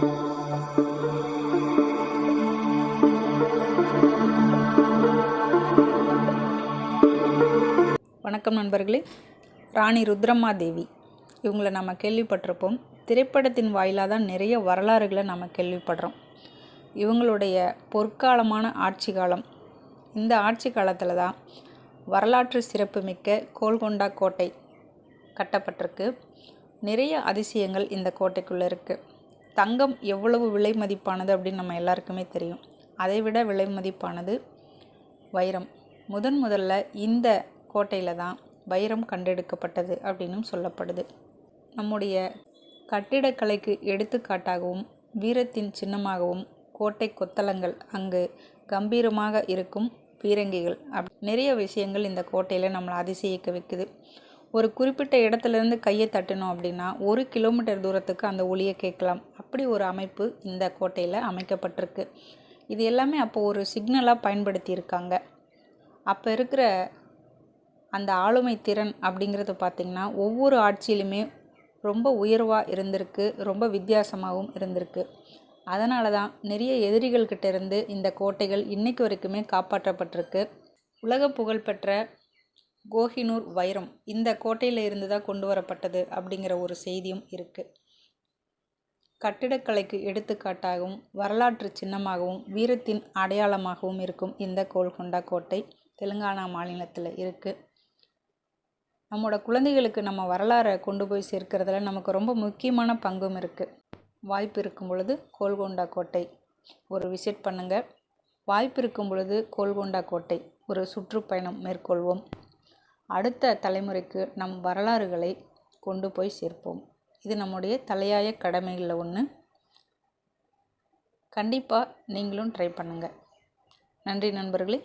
வணக்கம் நண்பர்களே. ராணி ருத்ரம்மா தேவி இவங்களை நம்ம கேள்விப்பட்டிருப்போம். திரைப்படத்தின் வாயிலாக தான் நிறைய வரலாறுகளை நம்ம கேள்விப்படுறோம். இவங்களுடைய பொற்காலமான ஆட்சி காலம். இந்த ஆட்சி காலத்தில் தான் வரலாற்று சிறப்புமிக்க கோல்கொண்டா கோட்டை கட்டப்பட்டிருக்கு. நிறைய அதிசயங்கள் இந்த கோட்டைக்குள்ளே இருக்குது தங்கம் எவ்வளவு விலை மதிப்பானது அப்படின்னு நம்ம எல்லாருக்குமே தெரியும். அதை விட விலை மதிப்பானது வைரம். முதன் முதல்ல இந்த கோட்டையில் தான் வைரம் கண்டெடுக்கப்பட்டது அப்படின்னும் சொல்லப்படுது. நம்முடைய கட்டிடக்கலைக்கு எடுத்துக்காட்டாகவும் வீரத்தின் சின்னமாகவும் கோட்டை கொத்தளங்கள் அங்கு கம்பீரமாக இருக்கும் பீரங்கிகள். அப் நிறைய விஷயங்கள் இந்த கோட்டையில் நம்மளை அதிசயிக்க வைக்குது. ஒரு குறிப்பிட்ட இடத்துலேருந்து கையை தட்டினோம் அப்படின்னா ஒரு கிலோமீட்டர் தூரத்துக்கு அந்த ஒளியை கேட்கலாம். அப்படி ஒரு அமைப்பு இந்த கோட்டையில் அமைக்கப்பட்டிருக்கு. இது எல்லாமே அப்போ ஒரு சிக்னலாக பயன்படுத்தியிருக்காங்க. அப்போ இருக்கிற அந்த ஆளுமை திறன் அப்படிங்கிறது பார்த்திங்கன்னா ஒவ்வொரு ஆட்சியிலுமே ரொம்ப உயர்வாக இருந்திருக்கு ரொம்ப வித்தியாசமாகவும் இருந்திருக்கு. அதனால தான் நிறைய எதிரிகள்கிட்ட இருந்து இந்த கோட்டைகள் இன்றைக்கு வரைக்குமே காப்பாற்றப்பட்டிருக்கு. உலக புகழ்பெற்ற கோஹினூர் வைரம் இந்த கோட்டையில் இருந்து தான் கொண்டு வரப்பட்டது அப்படிங்கிற ஒரு செய்தியும் இருக்குது கட்டிடக்கலைக்கு எடுத்துக்காட்டாகவும் வரலாற்று சின்னமாகவும் வீரத்தின் அடையாளமாகவும் இருக்கும் இந்த கோல்கொண்டா கோட்டை தெலுங்கானா மாநிலத்தில் இருக்குது நம்மளோட குழந்தைகளுக்கு நம்ம வரலாறை கொண்டு போய் சேர்க்கிறதுல நமக்கு ரொம்ப முக்கியமான பங்கும் இருக்குது வாய்ப்பு இருக்கும் பொழுது கோல்கொண்டா கோட்டை ஒரு விசிட் பண்ணுங்கள் வாய்ப்பு இருக்கும் பொழுது கோல்கொண்டா கோட்டை ஒரு சுற்றுப்பயணம் மேற்கொள்வோம். அடுத்த தலைமுறைக்கு நம் வரலாறுகளை கொண்டு போய் சேர்ப்போம். இது நம்முடைய தலையாய கடமைகளில் ஒன்று கண்டிப்பாக நீங்களும் ட்ரை பண்ணுங்கள் நன்றி நண்பர்களே.